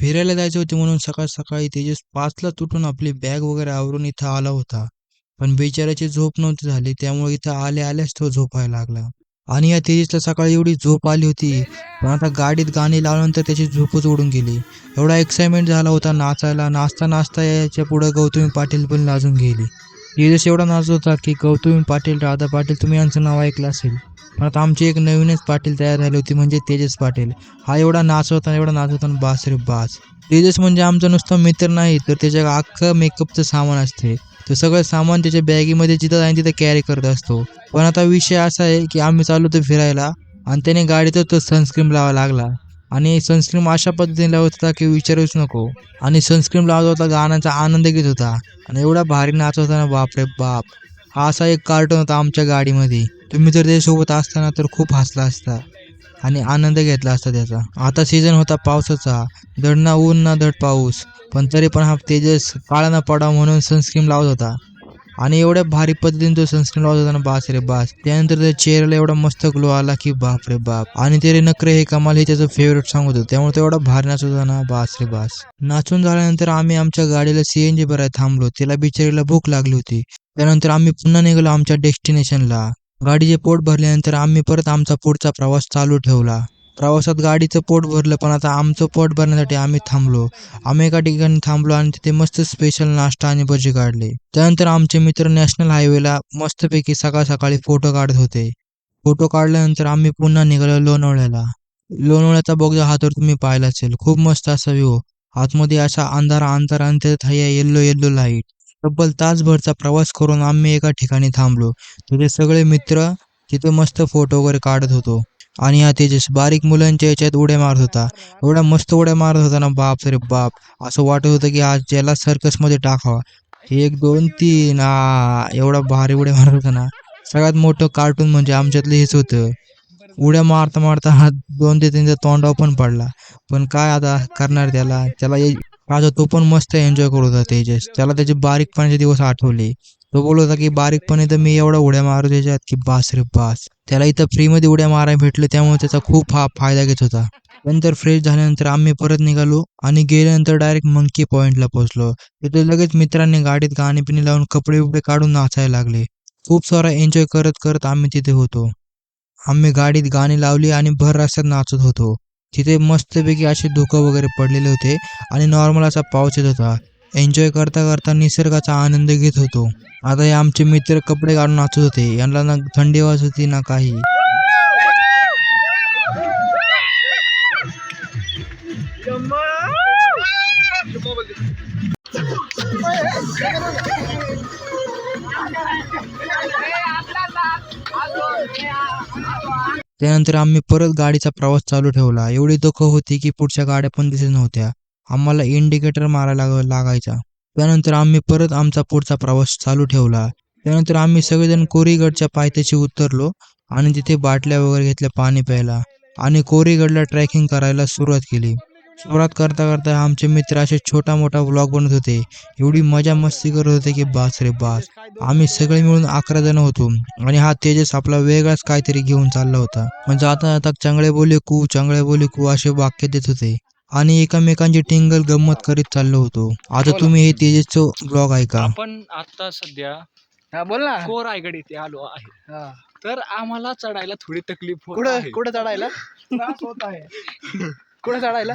फिरायला जायचे होते म्हणून सकाळ सकाळी तेजस पाचला तुटून आपली बॅग वगैरे आवरून इथं आला होता. पण बिचाऱ्याची झोप नव्हती झाली त्यामुळे इथं आले आल्याच तो झोपायला लागला. आणि या तेजसला सकाळी एवढी झोप आली होती पण आता गाडीत गाणी लावल्यानंतर त्याची झोपच उडून गेली. एवढा एक्साइटमेंट झाला होता नाचायला नाचता नाचता याच्यापुढे गौतमी पाटील पण लाजून गेली. तेजस एवढा नाचत होता की गौतमी पाटील राधा पाटील तुम्ही यांचं नाव ऐकलं असेल. पण आता आमची एक नवीनच पाटील तयार झाली होती म्हणजे तेजस पाटील. हा एवढा नाच होता एवढा नाच होता बास रे बास. तेजस म्हणजे आमचा नुसता मित्र नाही तर त्याच्या अख्खं मेकअपचं सामान असते. तो सगळं सामान त्याच्या बॅगीमध्ये जिथं जाईन तिथं कॅरी करत असतो. पण आता विषय असा आहे की आम्ही चाललो होतो फिरायला आणि त्याने गाडीतच तो सनस्क्रीम लावायला लागला. आणि सनस्क्रीम अशा पद्धतीने लावत होता की विचारूच नको. आणि सनस्क्रीम लावत होता गाण्याचा आनंद घेत होता. आणि एवढा भारी नाच होता ना बाप रे बाप. हा असा एक कार्टून होता आमच्या गाडीमध्ये. तुम्ही जर त्याच्यासोबत असताना तर खूप हसला असता आणि आनंद घेतला असता त्याचा. आता सीझन होता पावसाचा. धड ना ऊन ना धड पाऊस. पण तरी पण हा तेजस काळा ना पडा म्हणून सनस्क्रीन लावत होता. आणि एवढ्या भारी पद्धतीने तो सनस्क्रीन लावत होता ना बास रे बास. त्यानंतर त्या चेहऱ्याला एवढा मस्त ग्लो आला की बाप रे बाप. आणि तेरे नखरे हे कमाल हे त्याचं फेवरेट सॉंग होतं. त्यामुळे तो एवढा भारी नाचत होता ना बास रे बास. नाचून झाल्यानंतर आम्ही आमच्या गाडीला सीएनजी भरायला थांबलो. तिला बिचारीला भूक लागली होती. त्यानंतर आम्ही पुन्हा निघालो आमच्या डेस्टिनेशनला गाडीचे पोट भरल्यानंतर आम्ही परत आमचा पुढचा प्रवास चालू ठेवला. प्रवासात गाडीचं पोट भरलं पण आता आमचं पोट भरण्यासाठी आम्ही थांबलो. आम्ही एका ठिकाणी थांबलो आणि तिथे मस्त स्पेशल नाश्ता आणि भजी काढले. त्यानंतर आमचे मित्र नॅशनल हायवेला मस्तपैकी सकाळ सकाळी फोटो काढत होते. फोटो काढल्यानंतर आम्ही पुन्हा निघालो लोणावळ्याला. लोणावळ्याचा बोगदा हा तर तुम्ही पाहिला असेल. खूप मस्त असा व्ह्यू आतमध्ये असा अंधारा अंधारा आणि त्यात हा येल्लो येल्लो लाइट तब्बल तासभरचा प्रवास करून आम्ही एका ठिकाणी थांबलो. तिथे सगळे मित्र तिथे मस्त फोटो वगैरे काढत होतो. आणि हा तेजस बारीक मुलांच्या याच्यात उड्या मारत होता. एवढा मस्त उड्या मारत होता ना बाप रे बाप. असं वाटत होतं की आज ज्याला सर्कसमध्ये टाकावा. एक दोन तीन आ एवढा भारी उड्या मारत होता ना. सगळ्यात मोठं कार्टून म्हणजे आमच्यातलं हेच होतं. उड्या मारता मारता हा दोन ते तीनचा तोंडावर पण पडला. पण काय आता करणार त्याला? त्याला आता तो पण मस्त एन्जॉय करत होता तेजस. त्याला त्याचे बारीकपणाचे दिवस आठवले. तो बोलत होता की बारीकपणे तर मी एवढा उड्या मारतो त्याच्यात की बास रे बास. त्याला इथं फ्रीमध्ये उड्या मारायला भेटले त्यामुळे त्याचा खूप हा फायदा घेत होता. नंतर फ्रेश झाल्यानंतर आम्ही परत निघालो आणि गेल्यानंतर डायरेक्ट मंकी पॉईंटला पोहोचलो. तिथे लगेच मित्रांनी गाडीत गाणी पिणी लावून कपडे बिपडे काढून नाचायला लागले. खूप सारा एन्जॉय करत करत आम्ही तिथे होतो. आम्ही गाडीत गाणी लावली आणि भर रस्त्यात नाचत होतो. तिथे मस्तपैकी असे धुकं वगैरे पडलेले होते आणि नॉर्मल असा पाऊस येत होता. एन्जॉय करता करता निसर्गाचा आनंद घेत होतो. आता हे आमचे मित्र कपडे काढून नाचत होते. यांना ना थंडी वाज होती ना काही. त्यानंतर आम्ही परत गाडीचा प्रवास चालू ठेवला. एवढी दुःख होती की पुढच्या गाड्या पण दिसत नव्हत्या. आम्हाला इंडिकेटर मारायला लाग- लागायचा. त्यानंतर आम्ही परत आमचा पुढचा प्रवास चालू ठेवला. त्यानंतर आम्ही सगळेजण कोरीगडच्या पायथ्याशी उतरलो आणि तिथे बाटल्या वगैरे घेतल्या पाणी प्यायला. आणि कोरीगडला ट्रॅकिंग करायला सुरुवात केली. सुरुवात करता करता आमचे मित्र असे छोटा मोठा व्लॉग बनत होते. एवढी मजा मस्ती करत होते की बास रे बास. आम्ही सगळे मिळून अकरा जण होतो आणि हा तेजस आपला वेगळाच काहीतरी घेऊन चालला होता. म्हणजे आता आता चांगले बोले कू चांगले बोले कू असे वाक्य देत होते. आणि एकमेकांची टिंगल गंमत करीत चाललो होतो. आता तुम्ही हे तेजसचं ब्लॉग ऐका. आपण आता सध्या हा बोल ना. कोर रायगड इथे आलो आहे. हा. तर आम्हाला चढायला थोडी तकलीफ होत कुठं? आहे. कुठं चढायला? त्रास होत आहे. कुठं चढायला?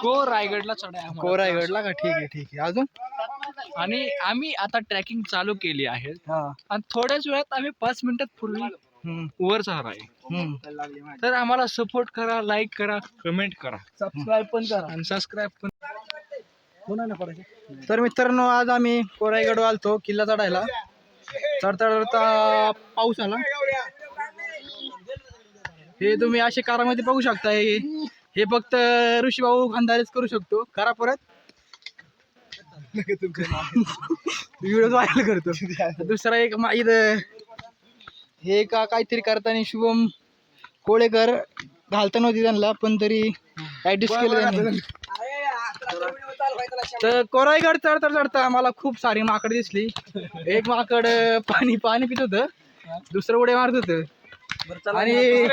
कोर रायगडला चढाय आम्हाला. कोरायगडला का? ठीक आहे ठीक आहे. अजून. आणि आम्ही आता ट्रॅकिंग चालू केली आहे. हा. आणि थोड्याच वेळात आम्ही पाच मिनिटात पूर्वी वर जाणार आहे. तर आम्हाला सपोर्ट करा लाईक करा कमेंट करा. सबस्क्राईब पण करा. आणि सबस्क्राईब पण तर मित्रांनो आज आम्ही कोरायगड आलतो किल्ला चढायला. चढता चढता पाऊस आला. हे तुम्ही असे कारामध्ये बघू शकता हे हे फक्त ऋषीभाऊ खानदारीच करू शकतो. करा परत. व्हिडिओ व्हायरल करतो. दुसरा एक मा- इथं हे का काहीतरी करताना शुभम कोळेकर घालता नव्हती त्यांना पण तरी ऍडजस्ट केलं त्यांनी. तर कोराईगड चढता चढता मला खूप सारी माकड दिसली. एक माकड पाणी पाणी पित होतं. दुसरं उड्या मारत होतं. आणि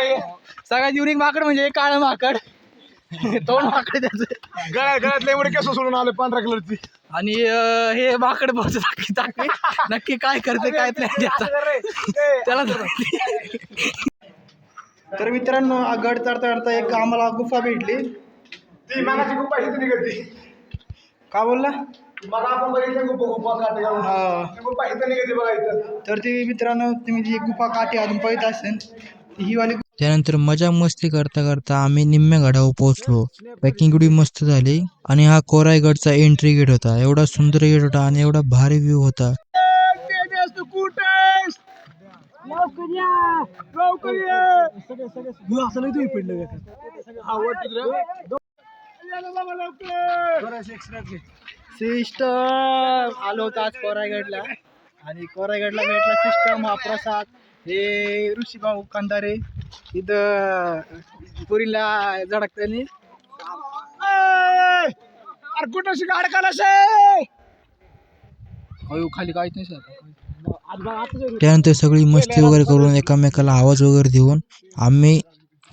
सगळ्यात युनिक माकड म्हणजे काळं माकड. तोंड माकडे त्याचं. गळ्या गळ्यातले एवढे केस सोडून आले पांढऱ्या कलरची. आणि अं, हे माकड बस नक्की टाकले नक्की काय करते काय प्लॅन त्याला तर मित्रांनो हा गड चढता चढता एक आम्हाला गुफा भेटली. ती मागाची गुप्पा हिथं निघते का बोलला? मग आपण बघितलं गुप्पा गुप्पा काटे घालून. हा. निघते बघा इथं. तर ती मित्रांनो तुम्ही जी गुफा काठी अजून पाहित असेल ती ही वाली त्यानंतर मजा मस्ती करता करता आम्ही निम्म्या गडावर पोहोचलो. पॅकिंग एवढी मस्त झाली आणि हा कोरायगडचा एंट्री गेट होता. एवढा सुंदर गेट होता आणि एवढा भारी व्ह्यू होता. सिस्टम आलो होतो आज कोरायगडला आणि कोरायगडला भेटला सिस्टम हा प्रसाद हे ऋषीभाऊ कंदारे इथं पुरीला झडकतानी अरे कुठं शिका अडकाला अयो खाली काहीच नाही सर त्यानंतर सगळी मस्ती वगैरे करून एकामेकाला आवाज वगैरे देऊन आम्ही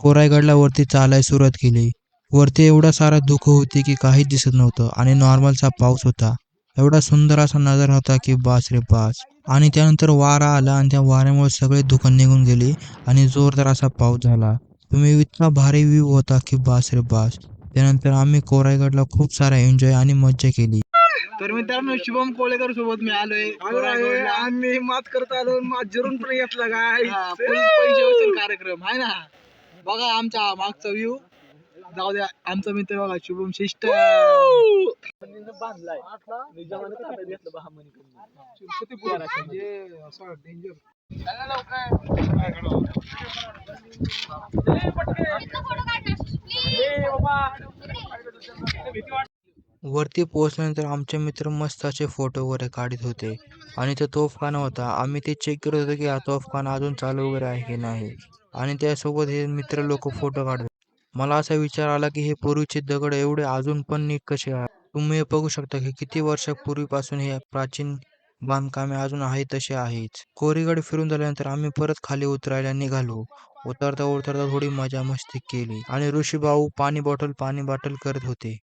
कोरायगडला वरती चालायला सुरुवात केली. वरती एवढा सारा धुकं होती की काहीच दिसत नव्हतं आणि नॉर्मलचा पाऊस होता. एवढा सुंदर असा नजारा होता की बास रे बास. आणि त्यानंतर वारा आला आणि त्या वाऱ्यामुळे सगळे धुकं निघून गेली आणि जोरदार असा पाऊस झाला. तुम्ही इतका भारी व्ह्यू होता की बास रे बास. त्यानंतर आम्ही कोरायगडला खूप सारा एन्जॉय आणि मज्जा केली. तर मित्रांनो शुभम कोळेकर सोबत मी आलोय. आम्ही मात करत आलो मात जरून पण घेतला काय कार्यक्रम आहे ना? बघा आमचा मागचा व्ह्यू जाऊ द्या आमचा मित्र बघा शुभम शिष्ट. बांधलाय. वरती पोहोचल्यानंतर आमचे मित्र मस्त असे फोटो वगैरे काढत होते. आणि तो तोफखाना होता. आम्ही ते चेक करत होतो की हा तोफखाना अजून चालू वगैरे आहे की नाही. आणि त्यासोबत हे मित्र लोक फोटो काढत मला असा विचार आला की हे पूर्वीचे दगड एवढे अजून पण नीट कसे आहे तुम्ही हे बघू शकता की किती वर्षापूर्वीपासून हे प्राचीन बांधकामे अजून आहे तसे आहेच कोरीगड फिरून झाल्यानंतर आम्ही परत खाली उतरायला निघालो. उतरता उतरता थोडी मजा मस्ती केली आणि ऋषीभाऊ पाणी बॉटल पाणी बॉटल करत होते.